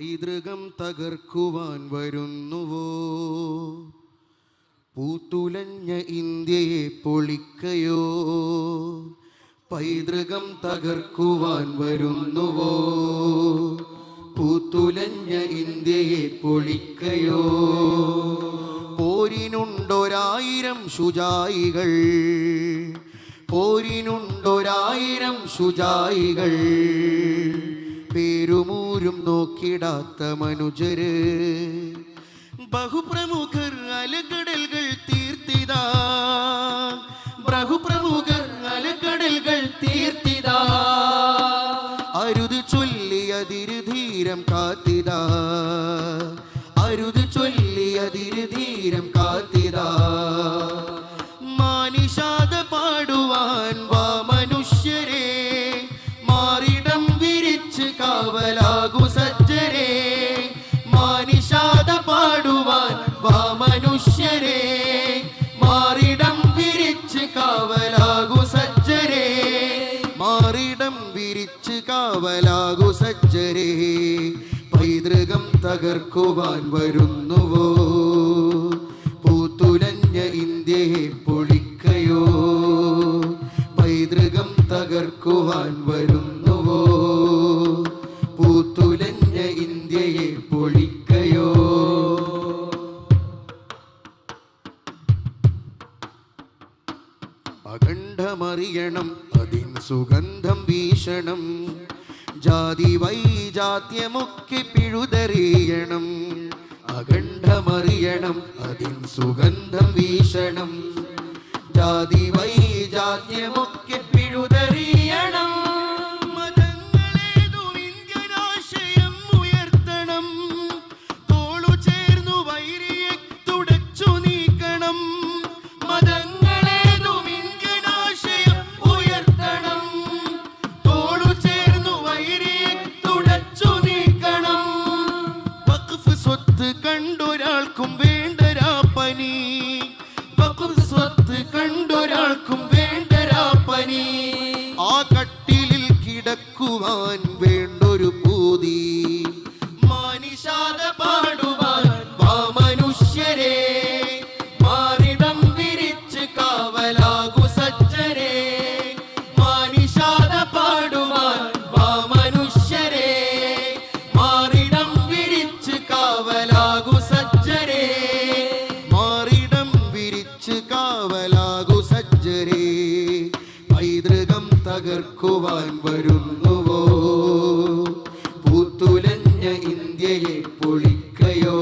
പൈതൃകം തകർക്കുവാൻ വരുന്നുവോ? പൂത്തുലഞ്ഞ ഇന്ത്യയെ പൊളിക്കയോ? പൈതൃകം തകർക്കുവാൻ വരുന്നുവോ? പൂത്തുലഞ്ഞ ഇന്ത്യയെ പൊളിക്കയോ? പോരിനുണ്ടൊരായിരം ശുചായികൾ പോരിനുണ്ടൊരായിരം ശുചായികൾ പേരുമൂരും നോക്കിടാത്ത മനുജര്. ബഹുപ്രമുഖർ അലകടലുകൾ തീർത്തിതാ. ബഹുപ്രമുഖർ അലകടലുകൾ തീർത്തിതാ. അരുത് ചൊല്ലിയതിരു ധീരം കാത്തിതാ. കാവലാകു സജ്ജരേ പൈതൃകം തകർക്കുവാൻ വരുന്നുവോ? പൂത്തുലഞ്ഞ ഇന്ത്യയെ പൊളിക്കയോ? പൈതൃകം തകർക്കുവാൻ വരുന്നുവോ? പൂത്തുലഞ്ഞ ഇന്ത്യയെ പൊളിക്കയോ? അഖണ്ഡമറിയണം അതിൻ സുഗന്ധം വീശണം ജാതി വൈജാത്യമൊക്കെ പിഴുതെറിയണം. അഖണ്ഡമറിയണം അതിൻ സുഗന്ധം വീശണം. ജാതി വൈജാത്യമൊക്കെ കിടക്കുവാൻ വേണ്ടൊരു തകർക്കുവാൻ വരുന്നുവോ? പൂത്തുലഞ്ഞ ഇന്ത്യയെ പൊളിക്കയോ?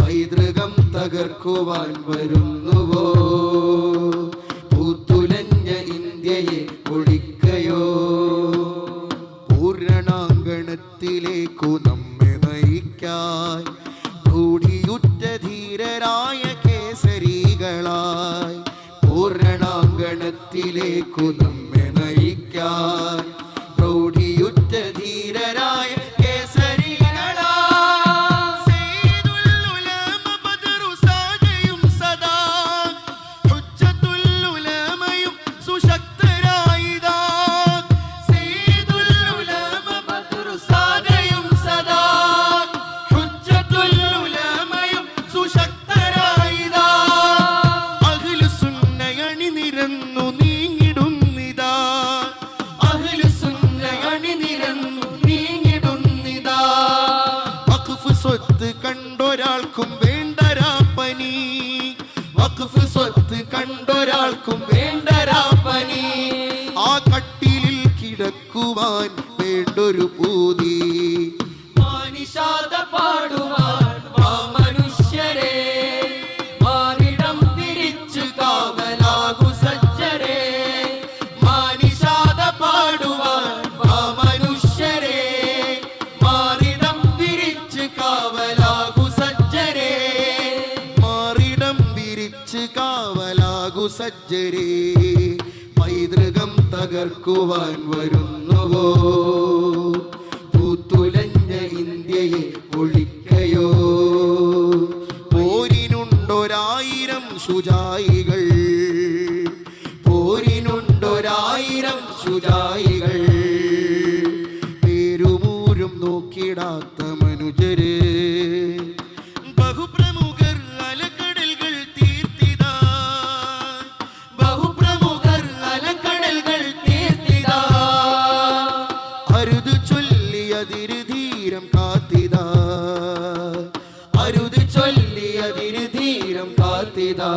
പൈതൃകം തകർക്കുവാൻ വരുന്നുവോ? പൂത്തുലഞ്ഞ ഇന്ത്യയെ പൊളിക്കയോ? പൂരണാങ്കണത്തിലേക്കു നമ്മെ നയിക്കാൻ കൂടിയുറ്റ ധീരരായ കേസരികളായി പൂരണാങ്കണത്തിലേക്കു നമ്മെ കണ്ടൊരാൾക്കും വേണ്ട രാപ്പനി ആ കട്ടിലിൽ കിടക്കുവാൻ വേണ്ടൊരു പൂതി. സജ്ജരെ പൈതൃകം തകർക്കുവാൻ വരുന്നുവോ? പൂത്തുലഞ്ഞ ഇന്ത്യയെ ഒളിക്കയോ പോരിനുണ്ടൊരായിരം ശുചായികൾ പോരിനുണ്ടൊരായിരം ശുചായികൾ പേരുമൂരും നോക്കിടാത്ത മനുജര് தீரம் காத்திதா.